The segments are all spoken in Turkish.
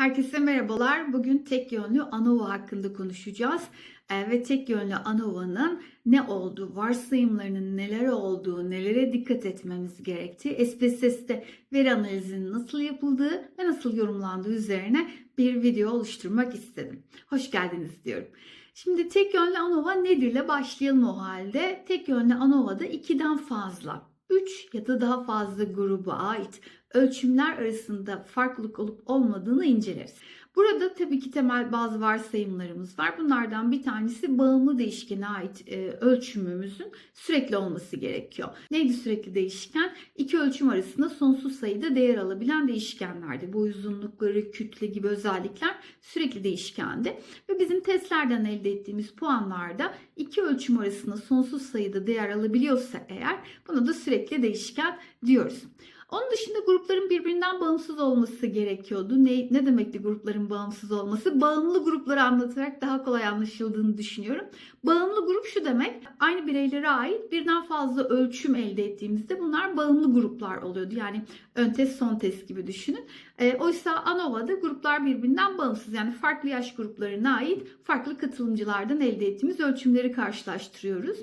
Herkese merhabalar. Bugün tek yönlü ANOVA hakkında konuşacağız. Ee, ve tek yönlü ANOVA'nın ne olduğu, varsayımlarının neler olduğu, nelere dikkat etmemiz gerektiği, SPSS'te veri analizinin nasıl yapıldığı ve nasıl yorumlandığı üzerine bir video oluşturmak istedim. Hoş geldiniz diyorum. Şimdi tek yönlü ANOVA nedirle başlayalım o halde. Tek yönlü ANOVA'da ikiden fazla 3 ya da daha fazla gruba ait ölçümler arasında farklılık olup olmadığını inceleriz. Burada tabii ki temel bazı varsayımlarımız var. Bunlardan bir tanesi bağımlı değişkene ait e, ölçümümüzün sürekli olması gerekiyor. Neydi sürekli değişken? İki ölçüm arasında sonsuz sayıda değer alabilen değişkenlerdi. Bu uzunlukları, kütle gibi özellikler sürekli değişkendi. Ve bizim testlerden elde ettiğimiz puanlarda iki ölçüm arasında sonsuz sayıda değer alabiliyorsa eğer buna da sürekli değişken diyoruz. Onun dışında grupların birbirinden bağımsız olması gerekiyordu. Ne, ne demekti grupların bağımsız olması? Bağımlı grupları anlatarak daha kolay anlaşıldığını düşünüyorum. Bağımlı grup şu demek, aynı bireylere ait birden fazla ölçüm elde ettiğimizde bunlar bağımlı gruplar oluyordu. Yani ön test son test gibi düşünün. E, oysa ANOVA'da gruplar birbirinden bağımsız yani farklı yaş gruplarına ait farklı katılımcılardan elde ettiğimiz ölçümleri karşılaştırıyoruz.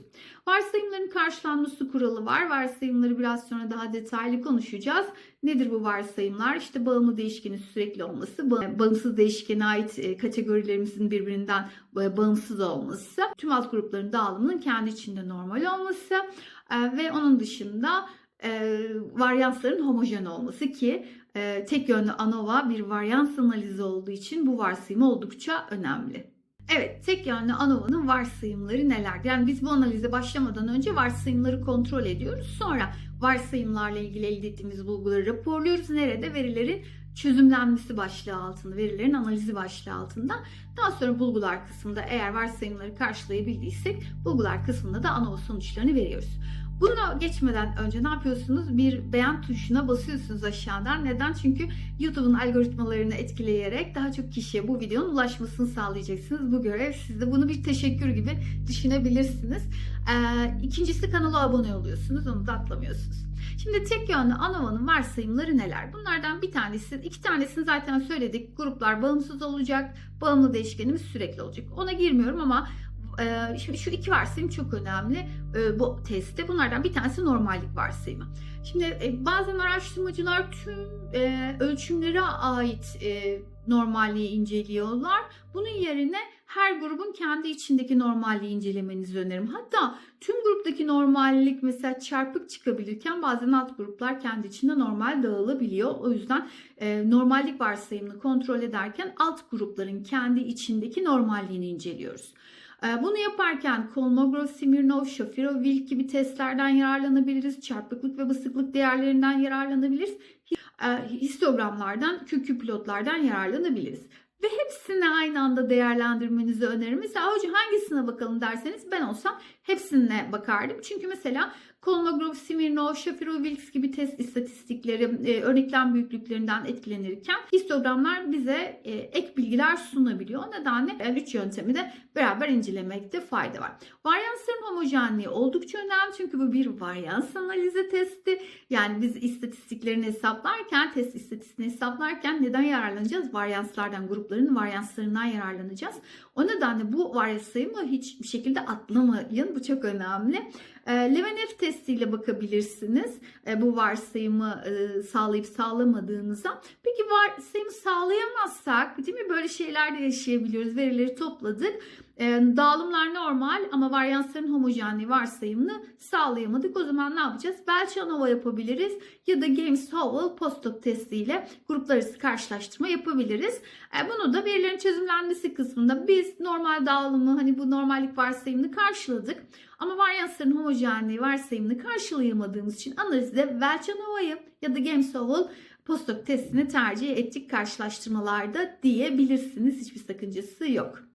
Varsayımların karşılanması kuralı var. Varsayımları biraz sonra daha detaylı konuşacağız. Nedir bu varsayımlar? İşte bağımlı değişkenin sürekli olması, bağımsız değişkene ait e, kategorilerimizin birbirinden e, bağımsız olması, tüm alt grupların dağılımının kendi içinde normal olması e, ve onun dışında varyansların homojen olması ki tek yönlü ANOVA bir varyans analizi olduğu için bu varsayım oldukça önemli. Evet, tek yönlü ANOVA'nın varsayımları neler? Yani biz bu analize başlamadan önce varsayımları kontrol ediyoruz. Sonra varsayımlarla ilgili elde ettiğimiz bulguları raporluyoruz. Nerede? Verilerin çözümlenmesi başlığı altında, verilerin analizi başlığı altında. Daha sonra bulgular kısmında eğer varsayımları karşılayabildiysek bulgular kısmında da ANOVA sonuçlarını veriyoruz. Buna geçmeden önce ne yapıyorsunuz? Bir beğen tuşuna basıyorsunuz aşağıdan. Neden? Çünkü YouTube'un algoritmalarını etkileyerek daha çok kişiye bu videonun ulaşmasını sağlayacaksınız. Bu görev sizde bunu bir teşekkür gibi düşünebilirsiniz. Ee, ikincisi kanala abone oluyorsunuz. Onu da atlamıyorsunuz. Şimdi tek yönlü ANOVA'nın varsayımları neler? Bunlardan bir tanesi, iki tanesini zaten söyledik. Gruplar bağımsız olacak, bağımlı değişkenimiz sürekli olacak. Ona girmiyorum ama ee, şimdi şu iki varsayım çok önemli e, bu testte. Bunlardan bir tanesi normallik varsayımı. Şimdi e, bazen araştırmacılar tüm e, ölçümlere ait normalliği inceliyorlar. Bunun yerine her grubun kendi içindeki normalliği incelemenizi öneririm. Hatta tüm gruptaki normallik mesela çarpık çıkabilirken bazen alt gruplar kendi içinde normal dağılabiliyor. O yüzden normallik varsayımını kontrol ederken alt grupların kendi içindeki normalliğini inceliyoruz. Ee, bunu yaparken Kolmogorov, Smirnov, Shafirov, Wilk gibi testlerden yararlanabiliriz. Çarpıklık ve basıklık değerlerinden yararlanabiliriz. Ee, histogramlardan, QQ pilotlardan yararlanabiliriz. Ve hepsini aynı anda değerlendirmenizi öneririm. Mesela hocam hangisine bakalım derseniz ben olsam hepsine bakardım. Çünkü mesela Kolmogorov, Smirnov, Shapiro, Wilks gibi test istatistikleri e, örneklem büyüklüklerinden etkilenirken histogramlar bize e, ek bilgiler sunabiliyor. O nedenle 3 yöntemi de beraber incelemekte fayda var. Varyansların homojenliği oldukça önemli çünkü bu bir varyans analizi testi. Yani biz istatistiklerini hesaplarken, test istatistiğini hesaplarken neden yararlanacağız? Varyanslardan, grupların varyanslarından yararlanacağız. O nedenle bu varsayımı hiçbir şekilde atlamayın. Bu çok önemli. E, Levenev testiyle bakabilirsiniz e, bu varsayımı e, sağlayıp sağlamadığınıza. Peki varsayımı sağlayamazsak değil mi böyle şeyler de yaşayabiliyoruz. Verileri topladık. Dağılımlar normal ama varyansların homojenliği varsayımını sağlayamadık. O zaman ne yapacağız? Belchanova yapabiliriz ya da Games-Howell post testiyle gruplar arası karşılaştırma yapabiliriz. Bunu da verilerin çözümlenmesi kısmında biz normal dağılımı hani bu normallik varsayımını karşıladık. Ama varyansların homojenliği varsayımını karşılayamadığımız için analizde Velchanova'yı ya da Games-Howell post testini tercih ettik karşılaştırmalarda diyebilirsiniz. Hiçbir sakıncası yok.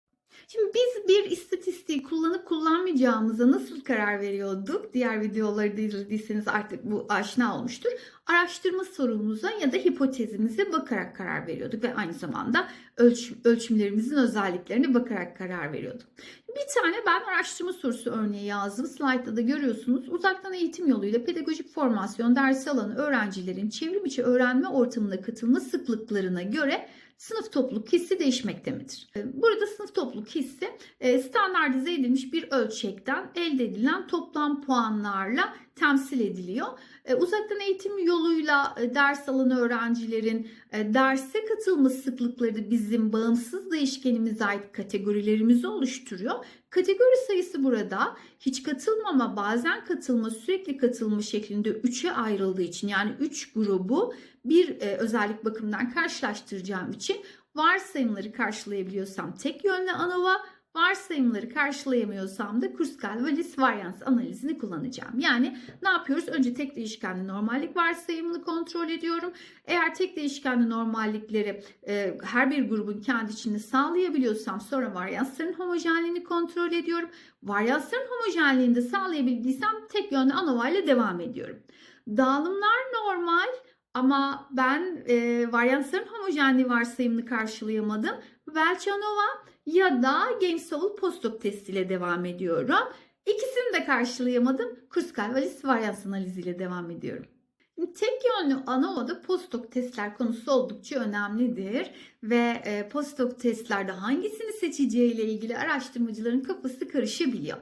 Şimdi biz bir istatistiği kullanıp kullanmayacağımıza nasıl karar veriyorduk? Diğer videoları da izlediyseniz artık bu aşina olmuştur. Araştırma sorumuza ya da hipotezimize bakarak karar veriyorduk ve aynı zamanda ölçüm, ölçümlerimizin özelliklerine bakarak karar veriyorduk. Bir tane ben araştırma sorusu örneği yazdım. Slide'da da görüyorsunuz. Uzaktan eğitim yoluyla pedagojik formasyon dersi alan öğrencilerin çevrim içi öğrenme ortamına katılma sıklıklarına göre sınıf topluluk hissi değişmekte midir? E, Burada sınıf topluluk hissi e, standartize edilmiş bir ölçekten elde edilen toplam puanlarla temsil ediliyor. E, Uzaktan eğitim yoluyla ders alan öğrencilerin derse katılma sıklıkları bizim bağımsız değişkenimize ait kategorilerimizi oluşturuyor. Kategori sayısı burada hiç katılmama, bazen katılma, sürekli katılma şeklinde 3'e ayrıldığı için yani 3 grubu bir e, özellik bakımından karşılaştıracağım için varsayımları karşılayabiliyorsam tek yönlü ANOVA, varsayımları karşılayamıyorsam da Kruskal-Wallis varyans analizini kullanacağım. Yani ne yapıyoruz? Önce tek değişkenli normallik varsayımını kontrol ediyorum. Eğer tek değişkenli normallikleri e, her bir grubun kendi içinde sağlayabiliyorsam sonra varyansların homojenliğini kontrol ediyorum. Varyansların homojenliğini de sağlayabildiysem tek yönlü ANOVA ile devam ediyorum. Dağılımlar normal ama ben e, varyansların homojenliği varsayımını karşılayamadım. Welch-ANOVA ya da Games-Soul Postdoc testiyle devam ediyorum. İkisini de karşılayamadım. Kruskal-Wallis varyans analiziyle devam ediyorum. Tek yönlü ANOVA'da postdoc testler konusu oldukça önemlidir ve e, postdoc testlerde hangisini seçeceğiyle ilgili araştırmacıların kafası karışabiliyor.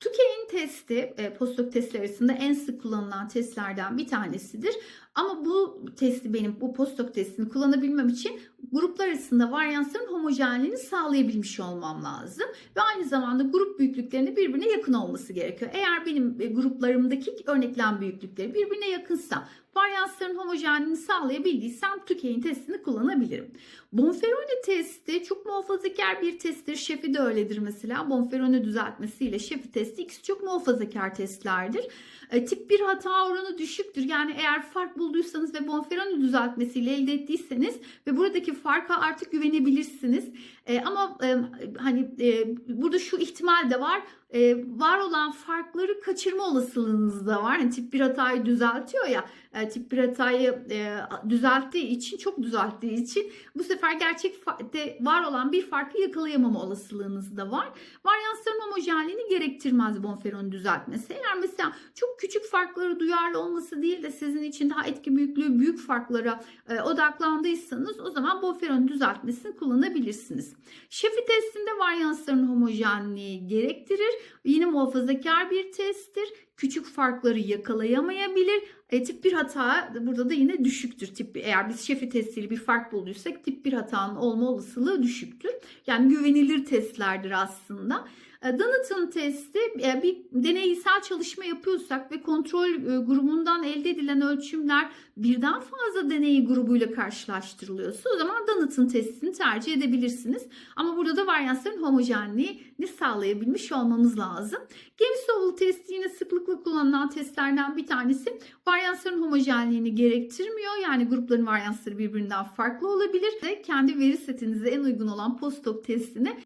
Tukey'in testi e, postdoc testler arasında en sık kullanılan testlerden bir tanesidir. Ama bu testi benim bu postdoc testini kullanabilmem için gruplar arasında varyansların homojenliğini sağlayabilmiş olmam lazım. Ve aynı zamanda grup büyüklüklerinin birbirine yakın olması gerekiyor. Eğer benim e, gruplarımdaki örneklem büyüklükleri birbirine yakınsa varyansların homojenliğini sağlayabildiysem Tukey'in testini kullanabilirim. Bonferroni testi çok muhafazakar bir testtir. Şefi de öyledir mesela. Bonferroni düzeltmesiyle Şefi testi ikisi çok muhafazakar testlerdir. E, tip 1 hata oranı düşüktür. Yani eğer fark bulduysanız ve Bonferroni düzeltmesiyle elde ettiyseniz ve buradaki farka artık güvenebilirsiniz. E, ama e, hani e, burada şu ihtimal de var. E, var olan farkları kaçırma olasılığınız da var. Yani tip 1 hatayı düzeltiyor ya. E, tip 1 hatayı e, düzelttiği için, çok düzelttiği için bu sefer gerçekte var olan bir farkı yakalayamama olasılığınız da var. Varyansların homojenliğini gerektirmez Bonferroni düzeltmesi. Eğer mesela çok küçük farkları duyarlı olması değil de sizin için daha etki büyüklüğü büyük farklara e, odaklandıysanız o zaman Bonferroni düzeltmesini kullanabilirsiniz. Şefi testinde varyansların homojenliği gerektirir. Yine muhafazakar bir testtir. Küçük farkları yakalayamayabilir. E, tip 1 hata burada da yine düşüktür. Tip eğer biz şefi testiyle bir fark bulduysak tip 1 hatanın olma olasılığı düşüktür. Yani güvenilir testlerdir aslında. Donaldson testi e, bir deneysel çalışma yapıyorsak ve kontrol e, grubundan elde edilen ölçümler birden fazla deney grubuyla karşılaştırılıyorsa o zaman Donaldson testini tercih edebilirsiniz. Ama burada da varyansların homojenliğini sağlayabilmiş olmamız lazım. Games-Oval testi yine sıklıkla kullanılan testlerden bir tanesi. Varyansların homojenliğini gerektirmiyor. Yani grupların varyansları birbirinden farklı olabilir. Ve kendi veri setinize en uygun olan postdoc testini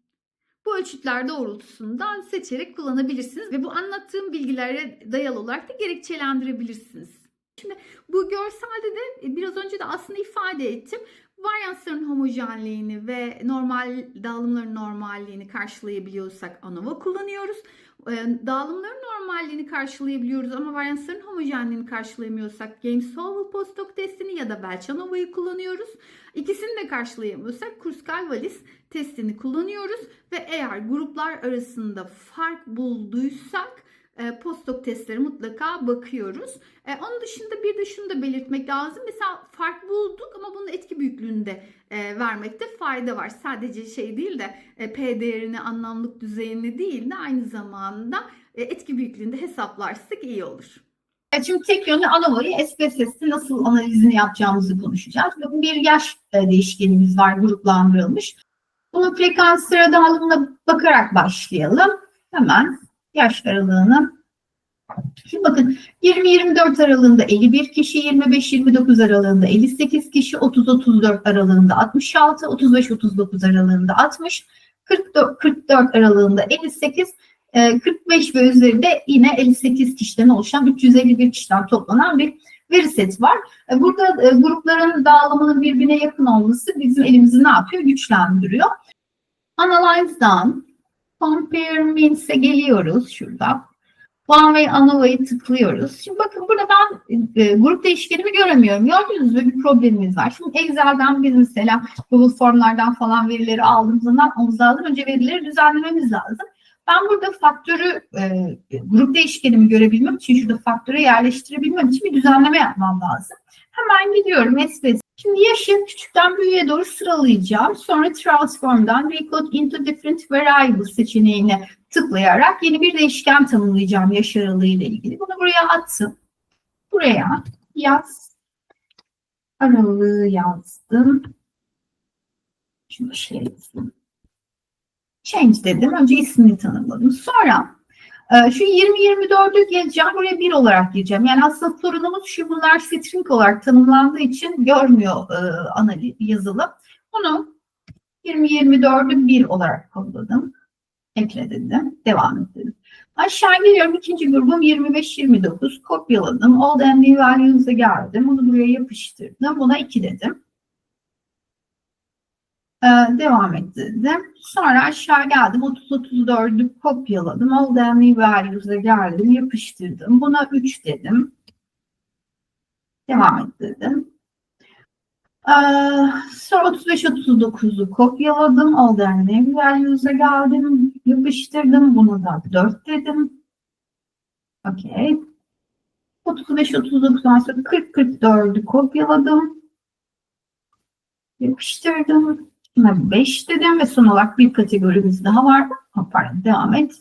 bu ölçütler doğrultusunda seçerek kullanabilirsiniz ve bu anlattığım bilgilere dayalı olarak da gerekçelendirebilirsiniz. Şimdi bu görselde de biraz önce de aslında ifade ettim. Varyansların homojenliğini ve normal dağılımların normalliğini karşılayabiliyorsak ANOVA kullanıyoruz. Dağılımların normalliğini karşılayabiliyoruz ama varyansların homojenliğini karşılayamıyorsak Games-Solvable postdoc testini ya da Welch-ANOVA'yı kullanıyoruz. İkisini de karşılayamıyorsak Kruskal-Wallis testini kullanıyoruz ve eğer gruplar arasında fark bulduysak e, postdoc testlere mutlaka bakıyoruz. E, onun dışında bir de şunu da belirtmek lazım. Mesela fark bulduk ama bunun etki büyüklüğünde e, vermekte fayda var. Sadece şey değil de e, P değerini, anlamlık düzeyini değil de aynı zamanda e, etki büyüklüğünde hesaplarsak iyi olur. Şimdi tek yönlü ANOVA'yı SPSS'te nasıl analizini yapacağımızı konuşacağız. Bir yaş e, değişkenimiz var gruplandırılmış. Bunu frekans sıra dağılımına bakarak başlayalım. Hemen yaş aralığını. Şimdi bakın 20-24 aralığında 51 kişi, 25-29 aralığında 58 kişi, 30-34 aralığında 66, 35-39 aralığında 60, 44, 44 aralığında 58, e, 45 ve üzerinde yine 58 kişiden oluşan 351 kişiden toplanan bir veri seti var. E, Burada e, grupların dağılımının birbirine yakın olması bizim elimizi ne yapıyor? Güçlendiriyor. Analyze'dan Compare Means'e geliyoruz şurada. One Way ANOVA'yı tıklıyoruz. Şimdi bakın burada ben e, grup değişkenimi göremiyorum. Gördüğünüz gibi bir problemimiz var. Şimdi Excel'den biz mesela Google Formlardan falan verileri aldığımız zaman almamız önce verileri düzenlememiz lazım. Ben burada faktörü, e, grup değişkenimi görebilmem için, şurada faktörü yerleştirebilmem için bir düzenleme yapmam lazım. Hemen gidiyorum SPS. Şimdi yaşı küçükten büyüğe doğru sıralayacağım. Sonra transform'dan recode into different variables seçeneğine tıklayarak yeni bir değişken tanımlayacağım yaş aralığı ile ilgili. Bunu buraya attım. Buraya yaz aralığı yazdım. Şunu şey yazayım. Change dedim. Önce ismini tanımladım. Sonra e, şu 20-24'ü geleceğim. Buraya 1 olarak gireceğim. Yani aslında sorunumuz şu bunlar string olarak tanımlandığı için görmüyor e, analiz yazılım. Bunu 20-24'ü 1 olarak kodladım. Ekle dedim. Devam et dedim. Aşağı geliyorum. İkinci grubum 25-29. Kopyaladım. All the new values'a geldim. Bunu buraya yapıştırdım. Buna 2 dedim. Ee, devam et dedim. Sonra aşağı geldim. 30-34'ü kopyaladım. All the new values'a geldim. Yapıştırdım. Buna 3 dedim. Devam et dedim. Ee, sonra 35-39'u kopyaladım. All the new values'a geldim. Yapıştırdım. Bunu da 4 dedim. Okey. 35-39'dan sonra 40-44'ü kopyaladım. Yapıştırdım. Buna 5 dedim ve son olarak bir kategorimiz daha var. Pardon devam et.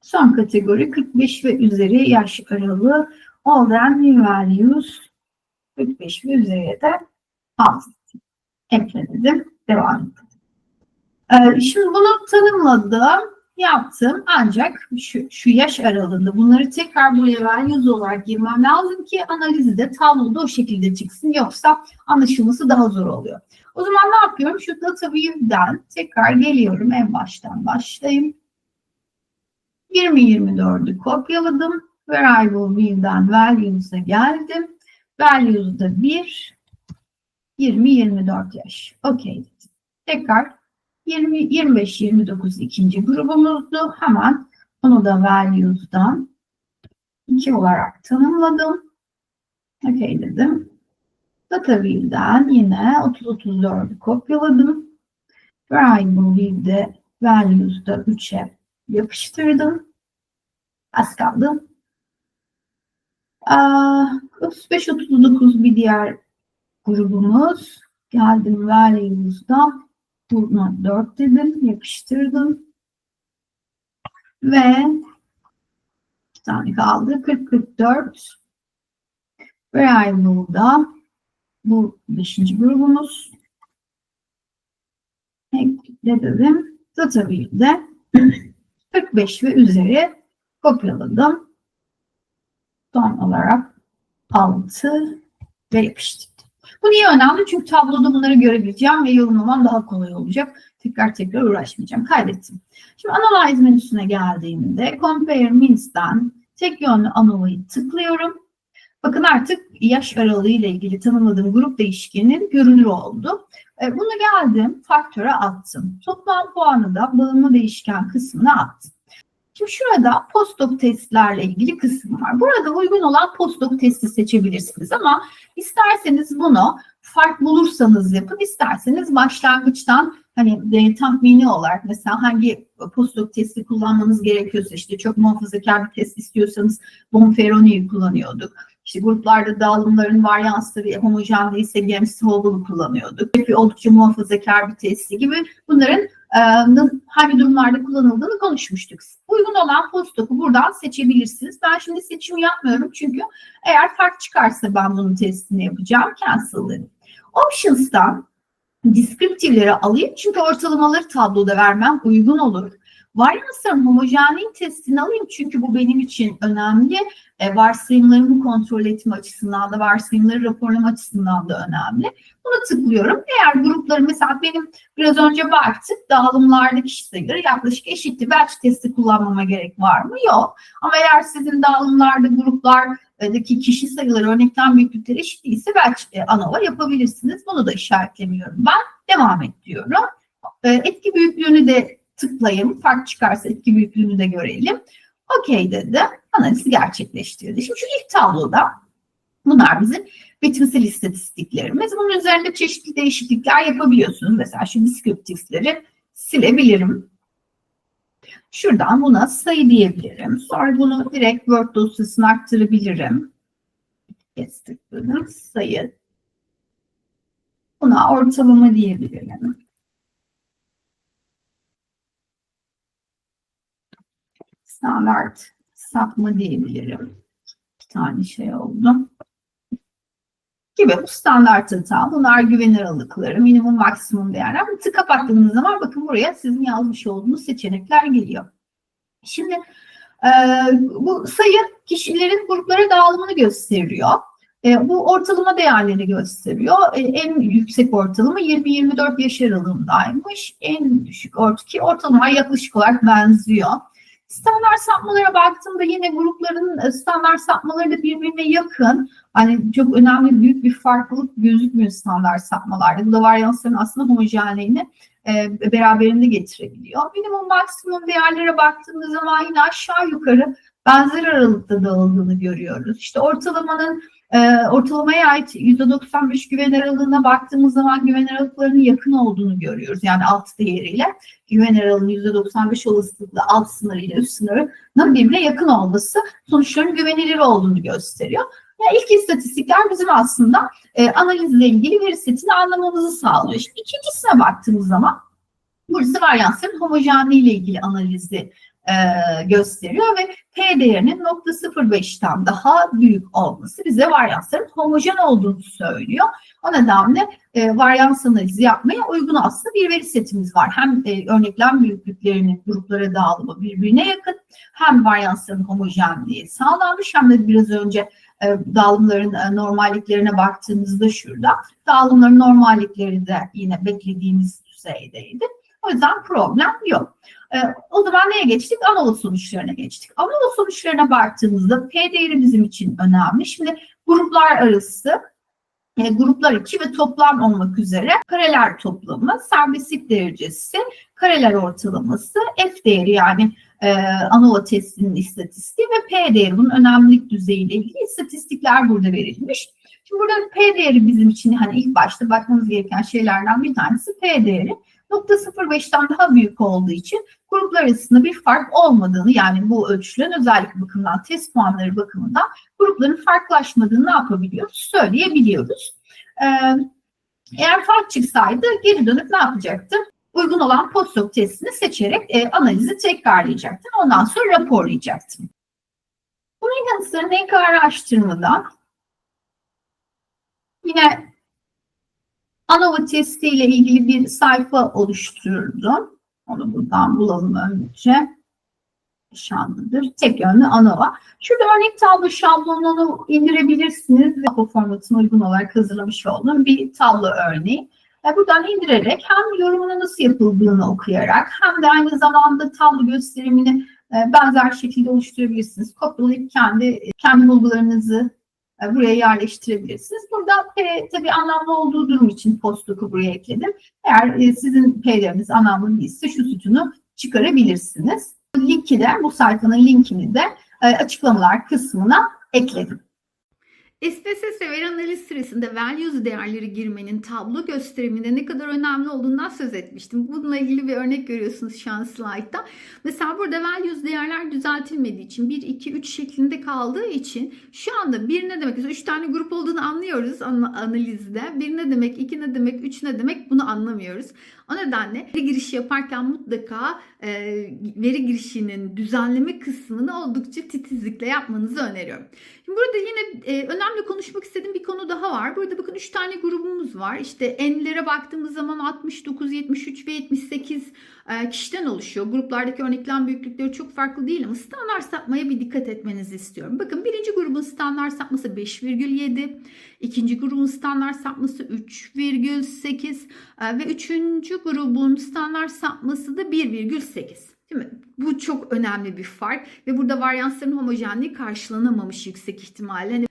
Son kategori 45 ve üzeri yaş aralığı. The new values 45 ve üzeriye de aldım. Ekledim. Devam ettim. Ee, şimdi bunu tanımladım, yaptım. Ancak şu, şu yaş aralığında bunları tekrar buraya values olarak girmem lazım ki analizi de tabloda o şekilde çıksın. Yoksa anlaşılması daha zor oluyor. O zaman ne yapıyorum? Şu data tekrar geliyorum. En baştan başlayayım. 20-24'ü kopyaladım. Variable view'den values'a geldim. Values'da 1, 20-24 yaş. Okey. Tekrar 20, 25-29 ikinci grubumuzdu. Hemen onu da values'dan 2 olarak tanımladım. Okey dedim. Data view'den yine 30-34'ü kopyaladım. Variable view'de values'da 3'e yapıştırdım. Az kaldı. 35-39 bir diğer grubumuz. Geldim values'dan buna 4 dedim. Yapıştırdım. Ve bir tane kaldı. 40-44 variable'da bu 5. grubumuz. Ekle dedim. Data view'de 45 ve üzeri kopyaladım. Son olarak 6 ve yapıştırdım. Bu niye önemli? Çünkü tabloda bunları görebileceğim ve yorumlamam daha kolay olacak. Tekrar tekrar uğraşmayacağım. Kaydettim. Şimdi Analyze menüsüne geldiğimde Compare Means'ten tek yönlü ANOVA'yı tıklıyorum. Bakın artık yaş aralığı ile ilgili tanımladığım grup değişkenin görünür oldu. E, Bunu geldim faktöre attım. Toplam puanı da bağımlı değişken kısmına attım. Şimdi şurada postdoc testlerle ilgili kısım var. Burada uygun olan postdoc testi seçebilirsiniz ama isterseniz bunu fark bulursanız yapın, isterseniz başlangıçtan hani e, tahmini olarak mesela hangi postdoc testi kullanmanız gerekiyorsa işte çok muhafazakar bir test istiyorsanız Bonferroni'yi kullanıyorduk. İşte gruplarda dağılımların varyansları homojen değilse James Hall'u kullanıyorduk. Peki oldukça muhafazakar bir testi gibi bunların e, hangi durumlarda kullanıldığını konuşmuştuk. Uygun olan postdocu buradan seçebilirsiniz. Ben şimdi seçim yapmıyorum çünkü eğer fark çıkarsa ben bunun testini yapacağım. Cancel dedim. Options'tan descriptive'leri alayım çünkü ortalamaları tabloda vermem uygun olur. Varyansların homojenliğin alayım çünkü bu benim için önemli. E, varsayımlarımı kontrol etme açısından da varsayımları raporlama açısından da önemli. Bunu tıklıyorum. Eğer grupları mesela benim biraz önce baktık dağılımlarda kişi sayıları yaklaşık eşitti. Belki testi kullanmama gerek var mı? Yok. Ama eğer sizin dağılımlarda gruplardaki kişi sayıları örnekten büyüklükleri eşit değilse belki e, ANOVA yapabilirsiniz. Bunu da işaretlemiyorum ben. Devam et diyorum. E, etki büyüklüğünü de tıklayayım. Fark çıkarsa etki büyüklüğünü de görelim. Okey dedi. Analizi gerçekleştirdi. Şimdi şu ilk tabloda bunlar bizim betimsel istatistiklerimiz. Bunun üzerinde çeşitli değişiklikler yapabiliyorsunuz. Mesela şu descriptive'leri silebilirim. Şuradan buna sayı diyebilirim. Sonra bunu direkt Word dosyasına aktarabilirim. Bunu. Sayı. Buna ortalama diyebilirim. Standart sapma diyebilirim. Bir tane şey oldu. Gibi bu standart hata. Bunlar güven aralıkları, minimum maksimum değerler. Bu tık kapattığınız zaman bakın buraya sizin yazmış olduğunuz seçenekler geliyor. Şimdi e, bu sayı kişilerin gruplara dağılımını gösteriyor. E, bu ortalama değerleri gösteriyor. E, en yüksek ortalama 20-24 yaş aralığındaymış. En düşük ort ki ortalama yaklaşık olarak benziyor. Standart sapmalara baktığımda yine grupların e, standart sapmaları da birbirine yakın. Hani çok önemli büyük bir farklılık gözükmüyor standart sapmalarda. Bu da varyansların aslında homojenliğini e, beraberinde getirebiliyor. Minimum maksimum değerlere baktığımız zaman yine aşağı yukarı benzer aralıkta dağıldığını görüyoruz. İşte ortalamanın e, ortalamaya ait %95 güven aralığına baktığımız zaman güven aralıklarının yakın olduğunu görüyoruz. Yani alt değeriyle güven aralığının %95 olasılıkla alt sınırıyla üst sınırının birbirine yakın olması sonuçların güvenilir olduğunu gösteriyor. Yani ilk istatistikler bizim aslında e, analizle ilgili veri setini anlamamızı sağlıyor. Şimdi ikincisine baktığımız zaman burası varyansların homojenliği ile ilgili analizi gösteriyor ve P değerinin 0.05'ten daha büyük olması bize varyansların homojen olduğunu söylüyor. O nedenle e, varyans analizi yapmaya uygun aslında bir veri setimiz var. Hem e, örneklem büyüklüklerinin gruplara dağılımı birbirine yakın hem varyansların homojenliği sağlanmış hem de biraz önce e, dağılımların e, normalliklerine baktığımızda şurada dağılımların normallikleri de yine beklediğimiz düzeydeydi. O yüzden problem yok. E, o zaman neye geçtik? Anadolu sonuçlarına geçtik. Anadolu sonuçlarına baktığımızda P değeri bizim için önemli. Şimdi gruplar arası e, gruplar içi ve toplam olmak üzere kareler toplamı, serbestlik derecesi, kareler ortalaması, F değeri yani e, ANOVA testinin istatistiği ve P değeri bunun önemlilik düzeyiyle ilgili istatistikler burada verilmiş. Şimdi burada P değeri bizim için hani ilk başta bakmamız gereken şeylerden bir tanesi P değeri. Nokta 0.5'ten daha büyük olduğu için gruplar arasında bir fark olmadığını yani bu ölçülerin özellik bakımından test puanları bakımından grupların farklılaşmadığını ne yapabiliyoruz? Söyleyebiliyoruz. Ee, eğer fark çıksaydı geri dönüp ne yapacaktım? Uygun olan postdoc testini seçerek e, analizi tekrarlayacaktım. Ondan sonra raporlayacaktım. Bunun yanı sıra NK araştırmada yine ANOVA testi ile ilgili bir sayfa oluşturdum. Onu buradan bulalım önce. Şanlıdır. Tek yönlü ANOVA. Şurada örnek tablo şablonunu indirebilirsiniz. Tablo formatına uygun olarak hazırlamış olduğum bir tablo örneği. E, buradan indirerek hem yorumunu nasıl yapıldığını okuyarak hem de aynı zamanda tablo gösterimini e, benzer şekilde oluşturabilirsiniz. Kopyalayıp kendi kendi bulgularınızı buraya yerleştirebilirsiniz. Burada P tabii anlamlı olduğu durum için postdocu buraya ekledim. Eğer e, sizin P'leriniz anlamlı değilse şu sütunu çıkarabilirsiniz. Linki de bu sayfanın linkini de e, açıklamalar kısmına ekledim. SPSS ve veri analiz süresinde values değerleri girmenin tablo gösteriminde ne kadar önemli olduğundan söz etmiştim. Bununla ilgili bir örnek görüyorsunuz şu an slaytta. Mesela burada values değerler düzeltilmediği için 1, 2, 3 şeklinde kaldığı için şu anda bir ne demek? Mesela 3 tane grup olduğunu anlıyoruz analizde. Bir ne demek, iki ne demek, üç ne demek bunu anlamıyoruz. O nedenle veri girişi yaparken mutlaka e, veri girişinin düzenleme kısmını oldukça titizlikle yapmanızı öneriyorum. Şimdi burada yine e, önemli konuşmak istediğim bir konu daha var. Burada bakın 3 tane grubumuz var. İşte n'lere baktığımız zaman 69, 73 ve 78 e, kişiden oluşuyor. Gruplardaki örneklem büyüklükleri çok farklı değil ama standart sapmaya bir dikkat etmenizi istiyorum. Bakın birinci grubun standart sapması 5,7, ikinci grubun standart sapması 3,8 e, ve üçüncü grubun standart sapması da 1,8. Şimdi Bu çok önemli bir fark ve burada varyansların homojenliği karşılanamamış yüksek ihtimalle. Hani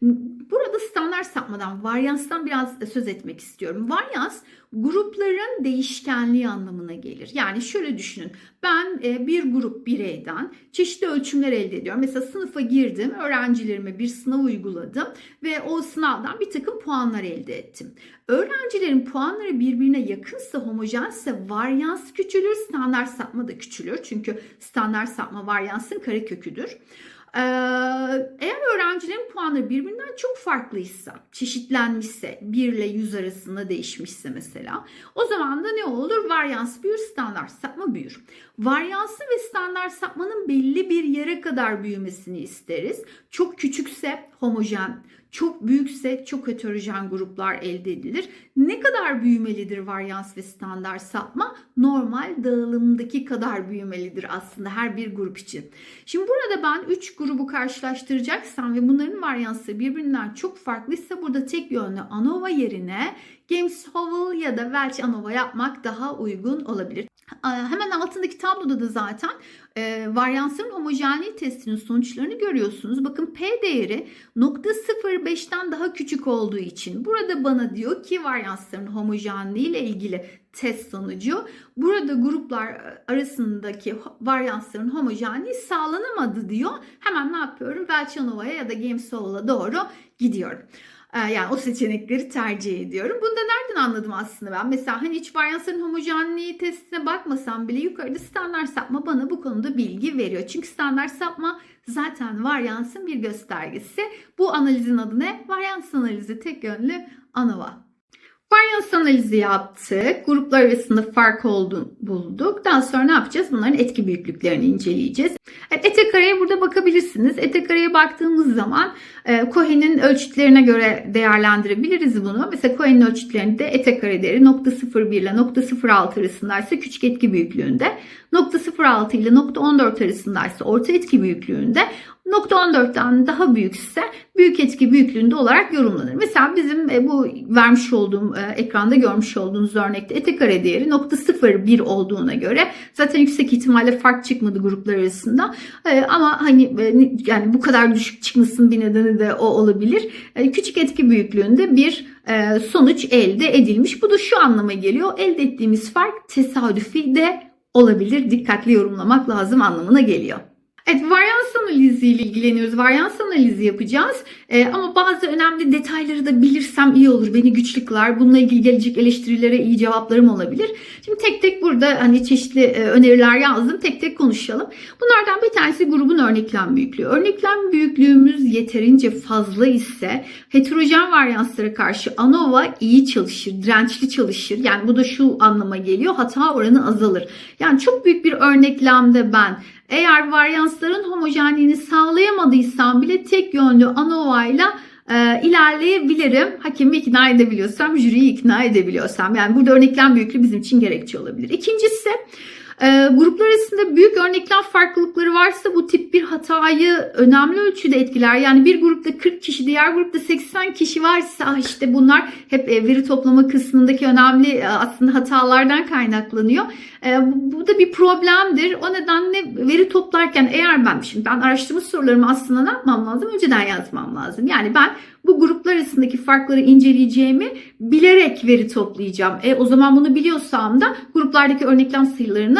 burada standart sapmadan, varyanstan biraz söz etmek istiyorum. Varyans grupların değişkenliği anlamına gelir. Yani şöyle düşünün. Ben e, bir grup bireyden çeşitli ölçümler elde ediyorum. Mesela sınıfa girdim, öğrencilerime bir sınav uyguladım ve o sınavdan bir takım puanlar elde ettim. Öğrencilerin puanları birbirine yakınsa, homojense varyans küçülür, standart sapma da küçülür. Çünkü standart sapma varyansın kareköküdür. Ee, eğer öğrencilerin puanları birbirinden çok farklıysa, çeşitlenmişse, 1 ile 100 arasında değişmişse mesela, o zaman da ne olur? Varyans büyür, standart sapma büyür. Varyansı ve standart sapmanın belli bir yere kadar büyümesini isteriz. Çok küçükse homojen, çok büyükse çok heterojen gruplar elde edilir. Ne kadar büyümelidir varyans ve standart sapma? Normal dağılımdaki kadar büyümelidir aslında her bir grup için. Şimdi burada ben 3 grubu karşılaştıracaksam ve bunların varyansı birbirinden çok farklıysa burada tek yönlü ANOVA yerine Howell ya da Welch ANOVA yapmak daha uygun olabilir. Hemen altındaki tabloda da zaten e, varyansların homojenliği testinin sonuçlarını görüyorsunuz. Bakın P değeri 0.05'ten daha küçük olduğu için burada bana diyor ki varyansların homojenliği ile ilgili test sonucu burada gruplar arasındaki varyansların homojenliği sağlanamadı diyor. Hemen ne yapıyorum? Belçanova'ya ya da Gamesov'a doğru gidiyorum. Yani o seçenekleri tercih ediyorum. Bunu da nereden anladım aslında ben? Mesela hani hiç varyansların homojenliği testine bakmasam bile yukarıda standart sapma bana bu konuda bilgi veriyor. Çünkü standart sapma zaten varyansın bir göstergesi. Bu analizin adı ne? Varyans analizi tek yönlü ANOVA. Varyans analizi yaptık. Gruplar arasında fark olduğunu bulduk. Daha sonra ne yapacağız? Bunların etki büyüklüklerini inceleyeceğiz. Ete kareye burada bakabilirsiniz. Ete kareye baktığımız zaman e, Cohen'in ölçütlerine göre değerlendirebiliriz bunu. Mesela Cohen'in ölçütlerinde ete kare değeri 0.01 ile 0.06 arasındaysa küçük etki büyüklüğünde, 0.06 ile 0.14 arasındaysa orta etki büyüklüğünde, 0.14'ten daha büyükse büyük etki büyüklüğünde olarak yorumlanır. Mesela bizim e, bu vermiş olduğum e, ekranda görmüş olduğunuz örnekte ete kare değeri 0.01 olduğuna göre zaten yüksek ihtimalle fark çıkmadı gruplar arasında. E, ama hani yani bu kadar düşük çıkmasının bir nedeni de o olabilir. Küçük etki büyüklüğünde bir sonuç elde edilmiş. Bu da şu anlama geliyor. Elde ettiğimiz fark tesadüfi de olabilir. Dikkatli yorumlamak lazım anlamına geliyor. Evet, varyans analiziyle ilgileniyoruz. Varyans analizi yapacağız. Ee, ama bazı önemli detayları da bilirsem iyi olur. Beni güçlü. Bununla ilgili gelecek eleştirilere iyi cevaplarım olabilir. Şimdi tek tek burada hani çeşitli e, öneriler yazdım. Tek tek konuşalım. Bunlardan bir tanesi grubun örneklem büyüklüğü. Örneklem büyüklüğümüz yeterince fazla ise heterojen varyanslara karşı ANOVA iyi çalışır, dirençli çalışır. Yani bu da şu anlama geliyor. Hata oranı azalır. Yani çok büyük bir örneklemde ben eğer varyansların homojenliğini sağlayamadıysam bile tek yönlü ANOVA ile e, ilerleyebilirim. Hakemi ikna edebiliyorsam, jüriyi ikna edebiliyorsam. Yani burada örneklem büyüklüğü bizim için gerekçe olabilir. İkincisi e, gruplar arasında büyük örneklem farklılıkları varsa bu tip bir hatayı önemli ölçüde etkiler. Yani bir grupta 40 kişi, diğer grupta 80 kişi varsa ah işte bunlar hep e, veri toplama kısmındaki önemli e, aslında hatalardan kaynaklanıyor. E, bu da bir problemdir. O nedenle veri toplarken eğer ben şimdi ben araştırma sorularımı aslında ne yapmam lazım? Önceden yazmam lazım. Yani ben bu gruplar arasındaki farkları inceleyeceğimi bilerek veri toplayacağım. E, o zaman bunu biliyorsam da gruplardaki örneklem sayılarını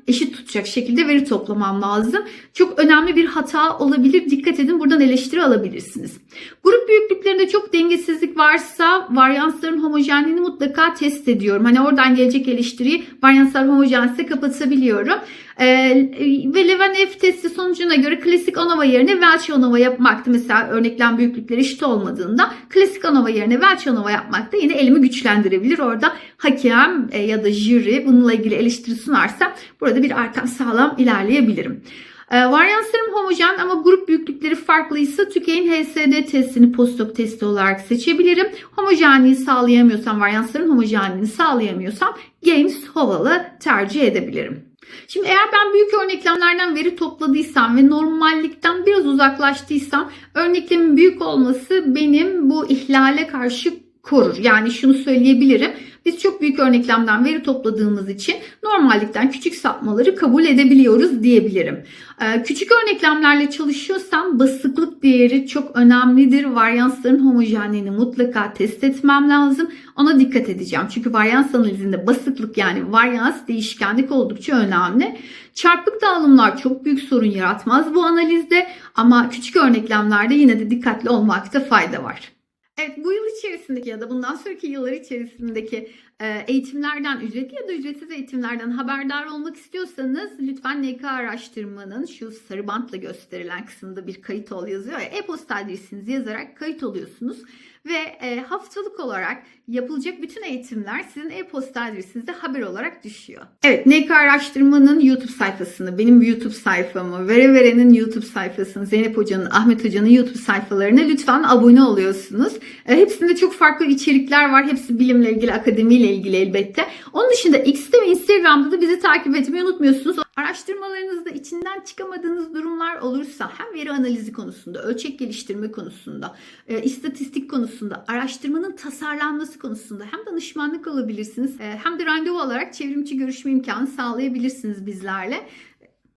eşit tutacak şekilde veri toplamam lazım. Çok önemli bir hata olabilir. Dikkat edin buradan eleştiri alabilirsiniz. Grup büyüklüklerinde çok dengesizlik varsa varyansların homojenliğini mutlaka test ediyorum. Hani oradan gelecek eleştiriyi varyanslar homojense kapatabiliyorum. Ee, ve Levan F testi sonucuna göre klasik ANOVA yerine Welch ANOVA yapmaktı. Mesela örneklem büyüklükleri eşit olmadığında klasik ANOVA yerine Welch ANOVA yapmak da yine elimi güçlendirebilir. Orada hakem e, ya da jüri bununla ilgili eleştiri sunarsa burada bir arkam sağlam ilerleyebilirim. E, varyanslarım homojen ama grup büyüklükleri farklıysa TÜKE'nin HSD testini postdoc testi olarak seçebilirim. Homojenliği sağlayamıyorsam, varyansların homojenliğini sağlayamıyorsam Games Hoval'ı tercih edebilirim. Şimdi eğer ben büyük örneklemlerden veri topladıysam ve normallikten biraz uzaklaştıysam örneklemin büyük olması benim bu ihlale karşı korur. Yani şunu söyleyebilirim. Biz çok büyük örneklemden veri topladığımız için normallikten küçük sapmaları kabul edebiliyoruz diyebilirim. Ee, küçük örneklemlerle çalışıyorsam basıklık değeri çok önemlidir. Varyansların homojenliğini mutlaka test etmem lazım. Ona dikkat edeceğim. Çünkü varyans analizinde basıklık yani varyans değişkenlik oldukça önemli. Çarpık dağılımlar çok büyük sorun yaratmaz bu analizde ama küçük örneklemlerde yine de dikkatli olmakta fayda var. Evet bu yıl içerisindeki ya da bundan sonraki yıllar içerisindeki e, eğitimlerden ücretli ya da ücretsiz eğitimlerden haberdar olmak istiyorsanız lütfen NK araştırmanın şu sarı bantla gösterilen kısmında bir kayıt ol yazıyor. Ya e-posta adresinizi yazarak kayıt oluyorsunuz ve e, haftalık olarak yapılacak bütün eğitimler sizin e-posta adresinize haber olarak düşüyor. Evet NK araştırmanın YouTube sayfasını, benim YouTube sayfamı, Vere Vere'nin YouTube sayfasını, Zeynep Hoca'nın, Ahmet Hoca'nın YouTube sayfalarına lütfen abone oluyorsunuz. E, hepsinde çok farklı içerikler var. Hepsi bilimle ilgili, akademiyle ilgili elbette. Onun dışında X'te ve Instagram'da da bizi takip etmeyi unutmuyorsunuz. Araştırmalarınızda içinden çıkamadığınız durumlar olursa hem veri analizi konusunda, ölçek geliştirme konusunda, e, istatistik konusunda, araştırmanın tasarlanması konusunda hem danışmanlık alabilirsiniz e, hem de randevu alarak çevrimçi görüşme imkanı sağlayabilirsiniz bizlerle.